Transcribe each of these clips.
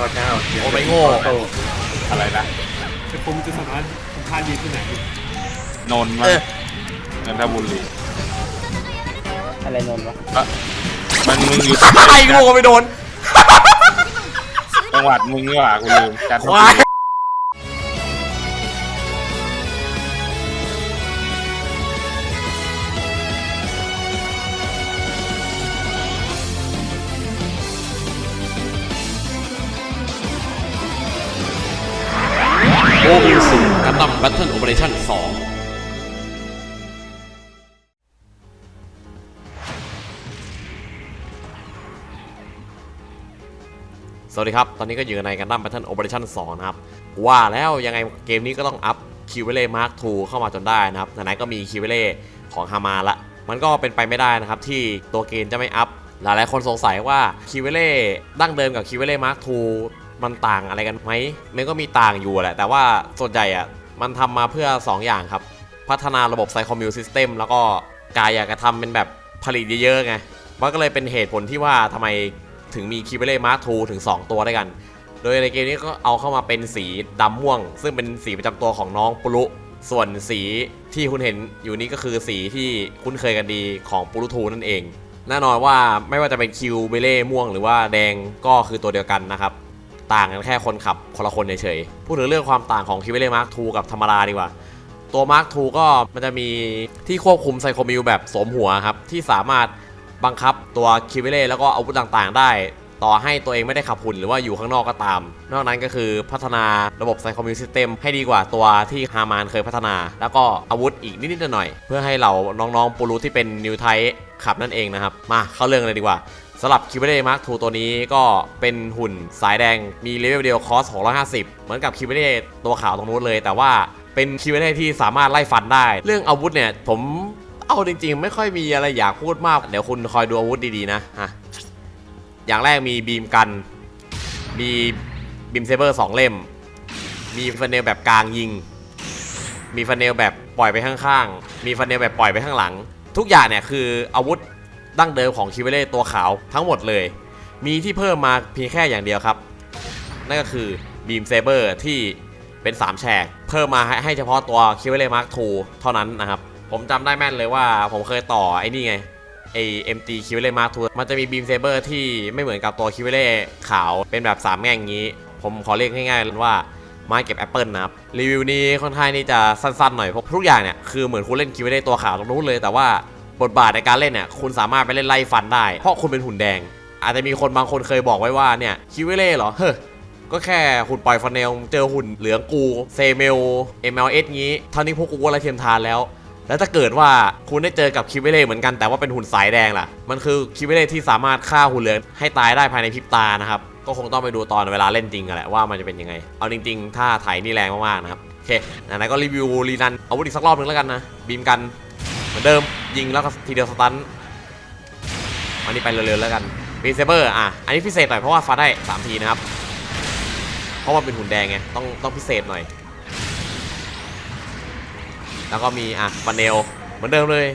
ก็เก้าโอ้ไม่โง่โตอะไรนะแต่ผมจะสามารถทำท่าดีที่ไหนนนท์มาเออนันทบุรีอะไรนนท์วะเอ้อมันมึงอยู่ไอ้โง่ไปโดนจังหวัดมึงนี่หว่ากูลืมจันทคบุวายรี โอบิลสูกันดั้มแบทเทิลโอเปอเรชั่น2สวัสดีครับ ตอนนี้ก็อยู่ในกันดั้ม Battle Operation 2นะครับ ว่าแล้วยังไงเกมนี้ก็ต้องอัพคิวเวเล่มาร์ค2เข้ามาจนได้นะครับ ไหนๆก็มีคิวเวเล่ของฮามาละ มันก็เป็นไปไม่ได้นะครับ ที่ตัวเกมจะไม่อัพ หลายๆคนสงสัยว่าคิวเวเล่ดั้งเดิมกับคิวเวเล่มาร์ค2 มันต่างอะไรกันไหมมันก็มีต่างอยู่แหละ แต่ว่าส่วนใหญ่อะมันทำมาเพื่อ 2 อย่างครับ พัฒนาระบบไซคอมมิวซิสเต็มแล้วก็กายอยากจะทำเป็นแบบผลิตเยอะๆไงมันก็เลยเป็นเหตุผลที่ว่าทำไมถึงมีคิวเบเล่มาร์ทูถึง 2 ตัวด้วยกัน โดยในเกมนี้ก็เอาเข้ามาเป็นสีดำม่วง ซึ่งเป็นสีประจำตัวของน้องปุรุส่วนสีที่คุณเห็นอยู่นี้ก็คือสีที่คุ้นเคยกันดีของปุรุทูนั่นเองแน่นอนว่าไม่ว่าจะเป็นคิวเบเล่ม่วงหรือว่าแดงก็คือตัวเดียวกันนะครับ ต่างกันแค่คนขับคนละคนเฉยๆพูดถึงเรื่องความต่างของคิวเบเล่มาร์ทูกับธรรมดาดีกว่า ตัวมาร์คทูก็มันจะมีที่ควบคุมไซโคมิลแบบสมหัวครับ ที่สามารถบังคับตัวคิวเบเล่แล้วก็อาวุธต่างๆ ได้ ต่อให้ตัวเองไม่ได้ขับหุ่นหรือว่าอยู่ข้างนอกก็ตาม นอกนั้นก็คือพัฒนาระบบไซโคมิลซิสเต็มให้ดีกว่าตัวที่ฮามานเคยพัฒนา แล้วก็อาวุธอีกนิดๆหน่อยๆเพื่อให้เราน้องๆปูรูที่เป็นนิวไทขับนั่นเองนะครับ มาเข้าเรื่องเลยดีกว่า สำหรับคิวเบเล่มาร์คทูตัวนี้ก็เป็นหุ่นสายแดงมีเลเวลเดียวคอส 650 เหมือนกับคิวเบเล่ตัวขาวตรงนู้นเลย แต่ว่าเป็นคิวเที่สามารถไล่ฟันได้ เรื่องอาวุธเนี่ยผมเอาจริงๆ ไม่ค่อยมีอะไรอยากพูดมาก เดี๋ยวคุณคอยดูอาวุธดีๆนะฮะอย่างแรกมีบีมกัน มีบีมเซเบอร์สองเล่ม มีฟันเนลแบบกลางยิง มีฟันเนลแบบปล่อยไปข้างๆ มีฟันเนลแบบปล่อยไปข้างหลัง ทุกอย่างเนี่ยคืออาวุธ ดั้งเดิมของคิวเล่ตัวขาวทั้งหมดเลย มีที่เพิ่มมาเพียงแค่อย่างเดียวครับ นั่นก็คือบีมเซเบอร์ที่เป็น 3 แฉก เพิ่มมาให้เฉพาะตัวคิวเล่มาร์คทูเท่านั้นนะครับ ผมจำได้แม่นเลยว่าผมเคยต่อไอ้นี่ไงไอเอ็มตีคิวเล่มาร์คทูมันจะมีบีมเซเบอร์ที่ไม่เหมือนกับตัวคิวเล่ขาวเป็นแบบ 3 แง่งอย่างนี้ ผมขอเรียกง่ายๆว่าไม้เก็บแอปเปิลนะครับ รีวิวนี้ค่อนข้างที่จะสั้นๆหน่อยเพราะทุกอย่างเนี่ย คือเหมือนคุณเล่นคิวเล่ตัวขาวตรงนู้นเลยแต่ว่า บทบาทในการเล่นเนี่ยคุณสามารถไปเล่นไล่ฟันได้ เพราะคุณเป็นหุ่นแดง อาจจะมีคนบางคนเคยบอกไว้ว่าเนี่ยคิวเล่เหรอเฮ้ก็แค่หุ่นปล่อยฟันเนลเจอหุ่นเหลืองกูเซเมล MLS งี้เท่านี้พวกกูก็ละเทียมทานแล้ว แล้วถ้าเกิดว่าคุณได้เจอกับคิวเวเล่เหมือนกันแต่ว่าเป็นหุ่นสายแดงล่ะ มันคือคิวเวเล่ที่สามารถฆ่าหุ่นเหลืองให้ตายได้ภายในพริบตานะครับ ก็คงต้องไปดูตอนเวลาเล่นจริงกันแหละว่ามันจะเป็นยังไง เอาจริงๆ ถ้าไถนี่แรงมากๆนะครับ โอเคไหนๆก็รีวิวรีนันอาวุธอีกสักรอบหนึงแล้วกันนะบีมกันเหมือนเดิม ยิงแล้วก็ทีเดียวสตันอันนี้ไปเร็วๆแล้วกันบีเซเบอร์อะ อันนี้พิเศษหน่อยเพราะว่าฟันได้สามทีนะครับ เพราะว่าเป็นหุ่นแดงไง ต้องต้องพิเศษหน่อย แล้วก็มีอะฟันเนลเหมือนเดิมเลย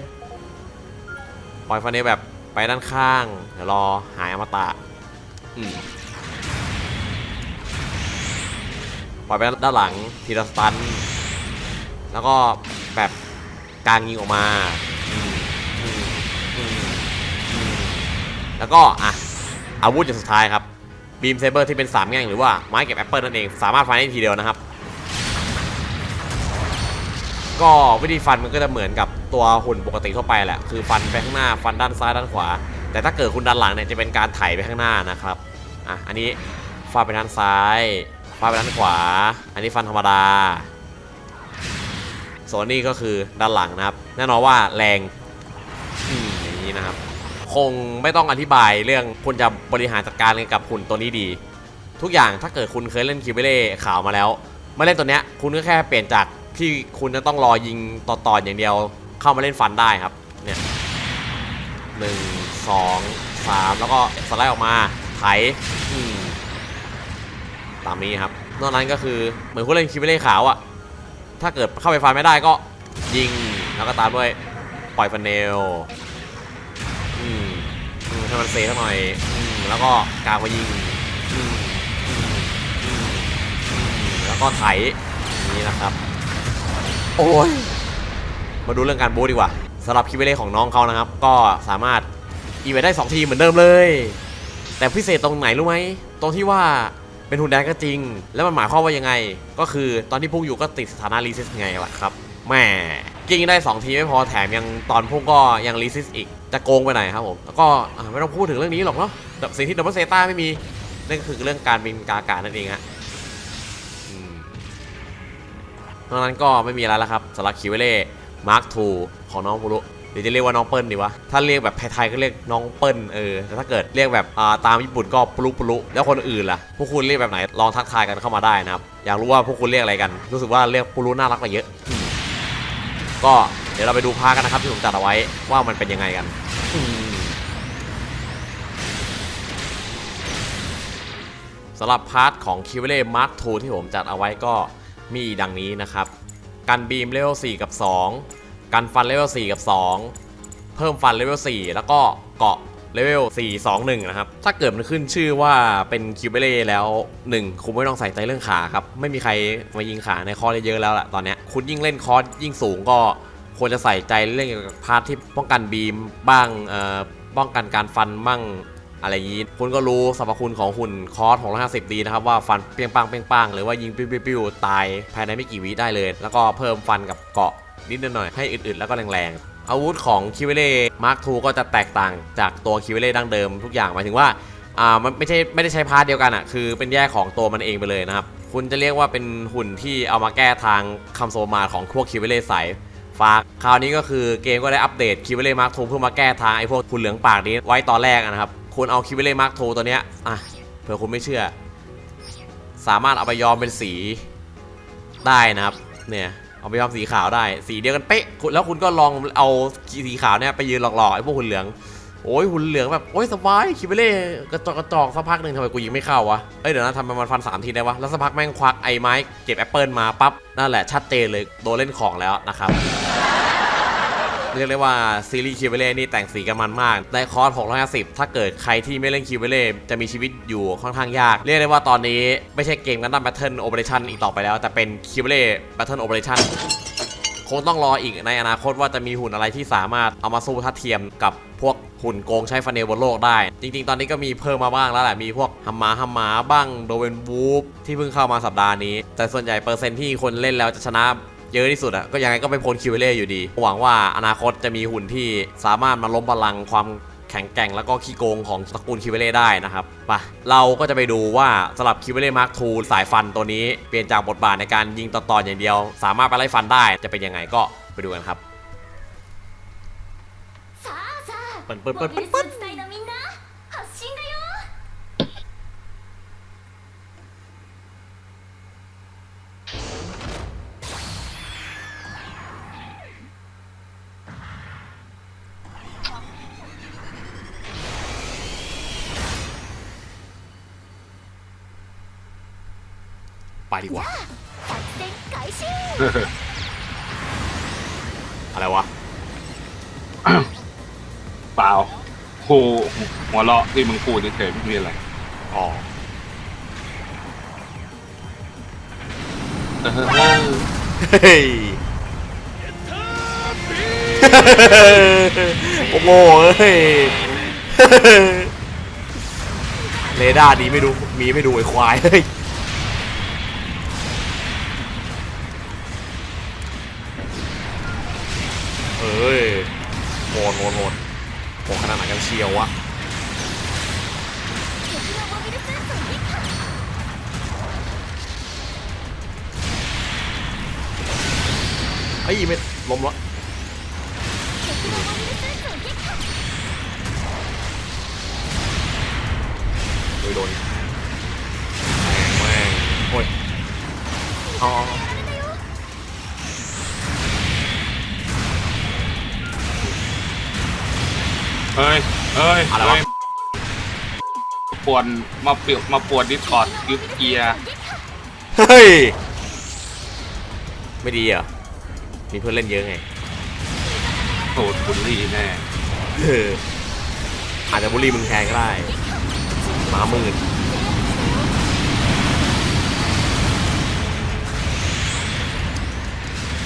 ปล่อยฟันเนลแบบไปด้านข้าง เดี๋ยวรอหายอมตะอืมปล่อยไปด้านหลังทีละสตัน แล้วก็แบบกลางยิงออกมา แล้วก็อะอาวุธอย่างสุดท้ายครับบีมเซเบอร์ที่เป็น3แง่งหรือว่าไม้เก็บแอปเปิลนั่นเองสามารถฟันได้ทีเดียวนะครับ ก็วิธีฟันมันก็จะเหมือนกับตัวหุ่นปกติทั่วไปแหละคือฟันไปข้างหน้าฟันด้านซ้ายด้านขวา แต่ถ้าเกิดคุณด้านหลังเนี่ยจะเป็นการไถไปข้างหน้านะครับอะอันนี้ฟันไปด้านซ้ายฟันไปด้านขวา อันนี้ฟันธรรมดาส่วนนี้ก็คือด้านหลังนะครับ แน่นอนว่าแรงอืมอย่างนี้นะครับ คงไม่ต้องอธิบายเรื่องคุณจะบริหารจัดการกับหุ่นตัวนี้ดี ทุกอย่างถ้าเกิดคุณเคยเล่นคิวเบเล่ขาวมาแล้วมาเล่นตัวเนี้ยคุณก็แค่เปลี่ยนจากที่คุณจะต้องรอยิงต่อๆอย่างเดียวเข้ามาเล่นฟันได้ครับเนี่ยหนึ่งสองสามแล้วก็สไลด์ออกมาไถตามนี้ครับ นอกนั้นก็คือเหมือนคุณเล่นคิวเบเล่ขาวอะถ้าเกิดเข้าไปฟันไม่ได้ก็ยิงแล้วก็ตามด้วยปล่อยฟันเนล ให้มันเซสักหน่อยอืมแล้วก็กางมายิงอืมอืมก็ไถอย่างนี้นะครับ โอ้ย มาดูเรื่องการบูทดีกว่าสำหรับคิวเบเล่ของน้องเขานะครับ ก็สามารถอีเวนต์ได้ 2 ทีเหมือนเดิมเลย แต่พิเศษตรงไหนรู้ไหมตรงที่ว่าเป็นหุ่นแดงก็จริง แล้วมันหมายความว่ายังไง ก็คือตอนที่พุ่งอยู่ก็ติดสถานะรีซิสไงล่ะครับ แหม่กิ้งได้ 2 ทีไม่พอแถมยังตอนพุ่งก็ยังรีซิสอีก จะโกงไปไหนครับผม แล้วก็ไม่ต้องพูดถึงเรื่องนี้หรอกเนาะแต่สิ่งที่ดับเบิลเซต้าไม่มีนั่นคือเรื่องการบินกาอากาศนั่นเองฮะอืมนอกนั้นก็ไม่มีอะไรแล้วครับสำหรับคิวเล่มาร์คทูของน้องปุรุหรือจะเรียกว่าน้องเปิ้ลดีวะ ถ้าเรียกแบบไทยๆก็เรียกน้องเปิ้ลเออ แต่ถ้าเกิดเรียกแบบตามญี่ปุ่นก็ปุรุปุรุแล้วคนอื่นล่ะ พวกคุณเรียกแบบไหน ลองทักทายกันเข้ามาได้นะครับ อยากรู้ว่าพวกคุณเรียกอะไรกัน รู้สึกว่าเรียกปุรุน่ารักกว่าเยอะ ก็เดี๋ยวเราไปดูพาร์ทกันนะครับที่ผมจัดเอาไว้ว่ามันเป็นยังไงกันสำหรับพาร์ทของคิวเล่มาร์คทูที่ผมจัดเอาไว้ก็มีดังนี้นะครับกันบีมเลเวล4กับ 2 กันฟันเลเวล4กับ 2 เพิ่มฟันเลเวล4แล้วก็เกาะ เลเวล 4 2 1 นะครับ ถ้าเกิดมันขึ้นชื่อว่าเป็นคิวเบเล่แล้ว 1 คุณไม่ต้องใส่ใจเรื่องขาครับ ไม่มีใครมายิงขาในคอร์สเยอะแล้วล่ะตอนนี้คุณยิ่งเล่นคอร์สยิ่งสูงก็ควรจะใส่ใจเรื่องเกี่ยวกับพาร์ทที่ป้องกันบีมบ้างเอ่อป้องกันการฟันบ้างอะไรอย่างนี้ คุณก็รู้สรรพคุณของหุ่นคอร์ส650 ดีนะครับ ว่าฟันเปียงปังเปียงปังหรือว่ายิงปิ้วปิ้วปิ้วตายภายในไม่กี่วิได้เลย แล้วก็เพิ่มฟันกับเกาะนิดหน่อยให้อึดๆแล้วก็แรงๆ อาวุธของคิวเล่มาร์คทูก็จะแตกต่างจากตัวคิวเล่ดั้งเดิมทุกอย่างหมายถึงว่าอ่ามันไม่ใช่ไม่ได้ใช้พาร์ทเดียวกันอะคือเป็นแยกของตัวมันเองไปเลยนะครับ คุณจะเรียกว่าเป็นหุ่นที่เอามาแก้ทางคำโซมาของพวกคิวเล่สายฟ้าคราวนี้ก็คือเกมก็ได้อัปเดตคิวเล่มาร์คทูเพื่อมาแก้ทางไอ้พวกหุ่นเหลืองปากนี้ไว้ตอนแรกนะครับคุณเอาคิวเบเล่มาร์คโทตัวเนี้ยอะเผื่อคุณไม่เชื่อ สามารถเอาไปย้อมเป็นสีได้นะครับเนี่ย เอาไปทำสีขาวได้ สีเดียวกันเป๊ะแล้วคุณก็ลองเอาสีขาวเนี่ยไปยืนหลอกๆไอ้พวกหุ่นเหลืองโอ้ยหุ่นเหลืองแบบโอ้ยสบายคิเบเล่กระจอกกระจอกสักพักหนึ่งทำไมกูยิงไม่เข้าวะเอ้ยเดี๋ยวนะทำไมมันฟันสามทีได้วะแล้วสักพักแม่งควักไอ้ไม้เก็บแอปเปิลมาปั๊บนั่นแหละชัดเจนเลยโดนเล่นของแล้วนะครับ เรียกได้ว่าซีรีส์คิวเบเล่นี่แต่งสีกันมันมาก ในคอร์ส650 ถ้าเกิดใครที่ไม่เล่นคิวเบเล่จะมีชีวิตอยู่ค่อนข้างยาก เรียกได้ว่าตอนนี้ไม่ใช่เกมกันดั้มแบทเทิลโอเปอเรชั่นอีกต่อไปแล้ว แต่เป็นคิวเบเล่แบทเทิลโอเปอเรชั่นคงต้องรออีกในอนาคตว่าจะมีหุ่นอะไรที่สามารถเอามาสู้ทัดเทียมกับพวกหุ่นโกงใช้ฟันเนลบนโลกได้ จริง ๆ ตอนนี้ก็มีเพิ่มมาบ้างแล้วแหละ มีพวกฮัมมาฮัมมาบ้างโดเวนวูฟที่เพิ่งเข้ามาสัปดาห์นี้ แต่ส่วนใหญ่เปอร์เซ็นต์ที่คนเล่นแล้วจะชนะ เยอะที่สุดอะก็ยังไงก็ไปพ้นคิวเวเล่อยู่ดี หวังว่าอนาคตจะมีหุ่นที่สามารถมาล้มบอลังความแข็งแกร่งแล้วก็ขี้โกงของตระกูลคิวเวเล่ได้นะครับปะเราก็จะไปดูว่าสำหรับคิวเวเล่มาร์คทูสายฟันตัวนี้ เปลี่ยนจากบทบาทในการยิงต่อๆอย่างเดียว สามารถไปไล่ฟันได้จะเป็นยังไงก็ไปดูกันครับปิดปิดปิดเปิดเปิด ไปดีกว่า อะไรวะ เปล่าโหหัวเราะที่มึงพูดเฉยไม่มีอะไรอ๋อเเฮ้ยโอ้โหเฮ้ยเรดาร์ดีไม่ดูมีไม่ดูไอ้ควายเฮ้ย โหดโหดโหขนาดไหนกันเชียววะไอ้ยีเม็ดล้มละโดยโดนแม่งแม่งโอ้ยอ๋อ เฮ้ยเฮ้ยอะไรวะ เฮ้ยปวนมาเปียกมาปวดดิสคอร์ดยึดเกียร์เฮ้ย ไม่ดีเหรอ มีเพื่อนเล่นเยอะไงโหดบุลลี่แน่เอออาจจะบุรีมึงแทนก็ได้หมาหมื่น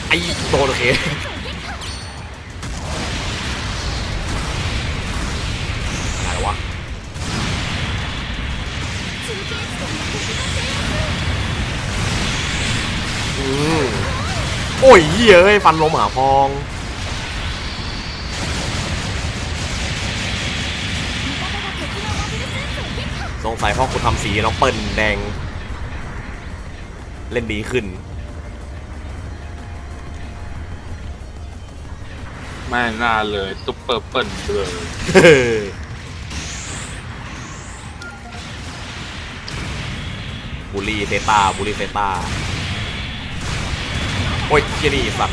ไอ้โดนโอเค โอ้ยเย้ยฟันลมหาพองสงสัยพ่อคุณทำสีแล้วเปิ้ลแดง เล่นดีขึ้น ไม่น่าเลยซุปเปอร์เปิ้ลเลยบุรีเซตาบุรีเซตา โอ้ยเจนี่สัต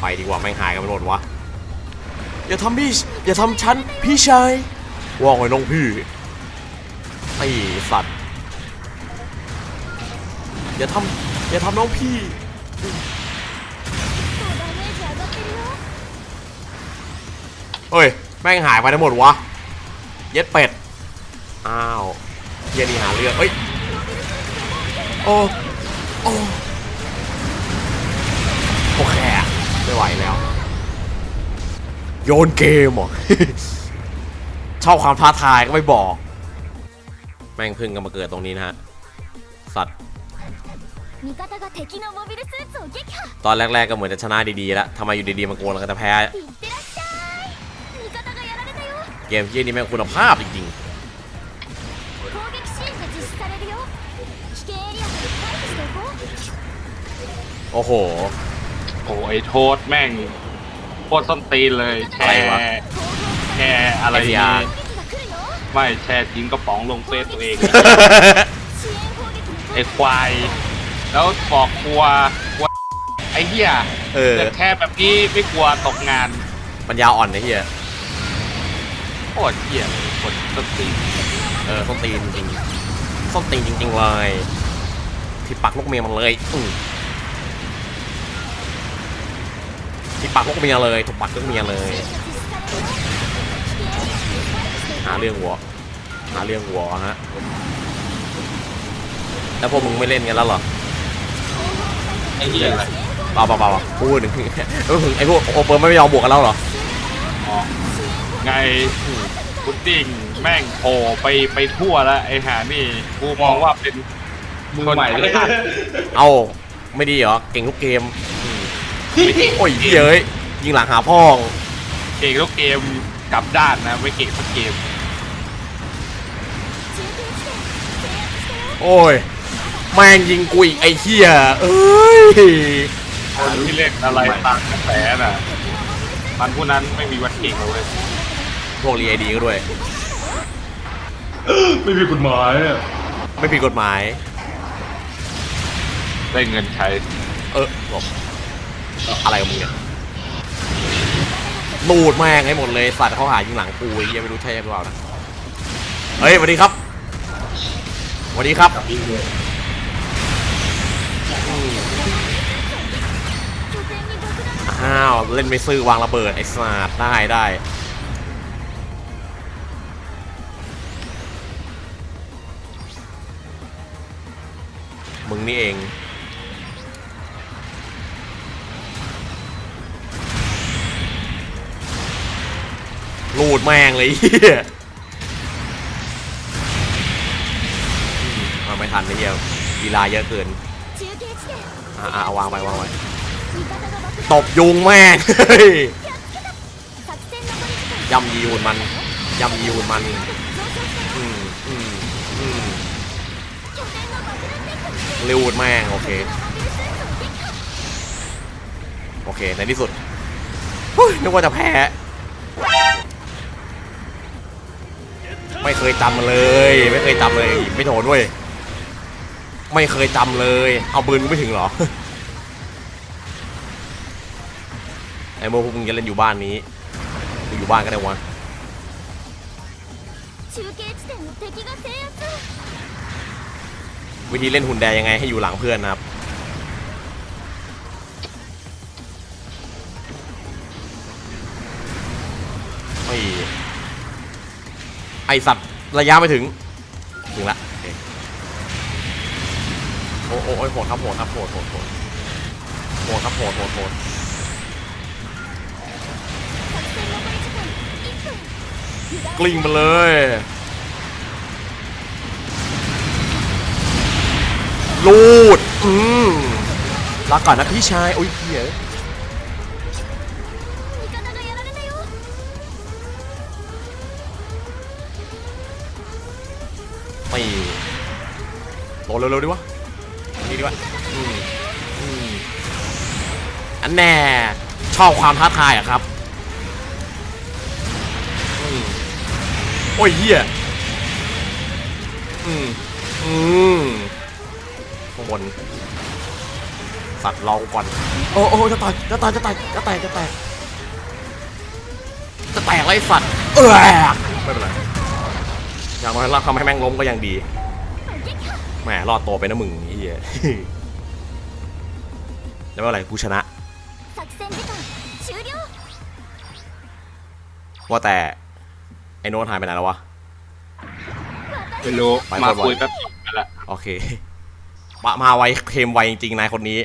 ไปดีกว่าไม่หายกันหมดวะ อย่าทำพี่ อย่าทำฉัน พี่ชายว่องไว้น้องพี่ไอ้สัตว์ อย่าทำ อย่าทำน้องพี่ เฮ้ย แม่งหายไปทั้งหมดวะ เย็ดเป็ด อ้าวเยนี่หาเรือเฮ้ย โอ้ โอ้ โอเคไม่ไหวแล้ว โยนเกมหรอชอบความท้าทายก็ไม่บอก แม่งพึ่งกันมาเกิดตรงนี้นะฮะ สัตว์ ตอนแรก ๆก็เหมือนจะชนะดีๆแล้วทำไมอยู่ดีๆมันโกนแล้วก็จะแพ้ เกมเยี่ยนี้แม่งคุณภาพจริงๆ โอ้โห โอ้ไอโทษแม่งโคตรส้นตีนเลยแชอร์แชร์อะไรเนี่ยไม่แชร์ทิ้งกระป๋องลงเฟซตัวเอง ไอ้ควาย แล้วบอกกลัวกลัวไอ้เหี้ยเออแแค่แบบนี้ไม่กลัวตกงานปัญญาอ่อนไอ้เหี้ย โคตรเหี้ยเลยคนส้นตีนเออส้นตีนจริงๆส้นตีนจริงๆเลยที่ปักลูกเมียมันเลยอือที่ปักลูกเมียเลยถูกปักลูกเมียเลย หาเรื่องหัวหาเรื่องหัวฮะแล้วพวกมึงไม่เล่นกันแล้วเหรอไอ้เหี้ยอะไรเปล่าเปล่าเปล่าพูดถึงเออไอ้พวกโอเปอร์ไม่ยอมบวกกันแล้วเหรออ๋อ ไงพุดดิ้งแม่งโผล่ไปไปทั่วแล้วไอ้หานี่กูมองว่าเป็นมือใหม่เลยเอาไม่ดีเหรอ เก่งทุกเกมอืมโอ้ยเหี้ยเอ้ยยิงหลังหาพ่อง เก่งทุกเกมกลับด้านนะ ไม่เก่งสักเกม โอ้ย แม่งยิงกุยไอ้เหี้ยเอ้ยคนที่เล่นอะไรตามกระแสน่ะ มันผู้นั้นไม่มีวันเก่งเลย พวกรีไอดีก็ด้วย ไม่มีกฎหมายอะไม่ผิดกฎหมาย ได้เงินใช้ เออหลบอะไรกับมึงเนี่ยนูดแม่งให้หมดเลยสัตว์เขาหายิงหลังกูไอ้เหี้ยไม่รู้ใช่หรือเปล่านะเฮ้ยสวัสดีครับสวัสดีครับอืมอ้าว เล่นไม่ซื่อวางระเบิดไอ้สัตว์ได้ได้ึงนี่เอง ลูดแม่งเลยเฮียไม่ทันไอ้เฮียกีฬาเยอะเกินอ่าเอาวางไปวางไปตบยุงแม่งยำยีหุ่นมันยำยีหุ่นมัน テックの ลูดแม่งโอเค モビルスーツを撃破 โอเค ในที่สุดเฮ้ยนึกว่าจะแพ้ ไม่เคยจำมาเลย ไม่เคยจำเลย ไม่โถนเว้ย ไม่เคยจำเลย เอาปืนกูไม่ถึงเหรอ ไอ้โมพวกมึงจะเล่นอยู่บ้านนี้มึงอยู่บ้านก็ได้วะ 中継地点の敵が制圧 วิธีเล่นหุ่นแดยังไงให้อยู่หลังเพื่อนนะครับ ไอไอสัตว์ระยะไม่ถึง ถึงละ โอ้โหโหดครับโหดครับโหดโหดโหดโหดครับโหดโหดโหดกลิ้งมาเลย ลูด อืมลาก่อนนะพี่ชาย โอ้ยเหี้ยไปโตเร็วๆดิวะนี่ดีวะอันแน่ ชอบความท้าทายอะครับอโอ้ยเหี้ยอืมอืม บน สัตว์ลองก่อน โอ้โอ้จะตายจะตายจะตายจะแตกจะแตกจะแตกไรสัตว์ เออไม่เป็นไร อย่างน้อยเราทำให้แม่งล้มก็ยังดี แหมรอดตัวไปนะมึงไอ้เหี้ยแล้วไม่เป็นไรกูชนะ ว่าแต่ ไอ้โน้ตหายไปไหนแล้ววะ ไม่รู้ มาคุยแป๊บนึงละ โอเค มามาไวเคมไวจริงๆนายคนนี้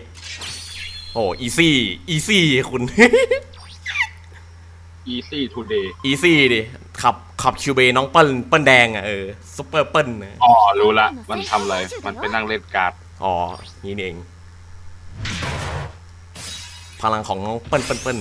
โอ้อีซี่ อีซี่คุณ easy today อีซี่ดิขับขับคิวเบน้องเปิ้ลเปิ้ลแดงอะเออซุปเปอร์เปิ้ลนะอ๋อ รู้ละ มันทำอะไร มันไปนั่งเล่นการ์ด อ๋อ นี่นี่เอง พลังของน้องเปิ้ลเปิ้ลเปิ้ล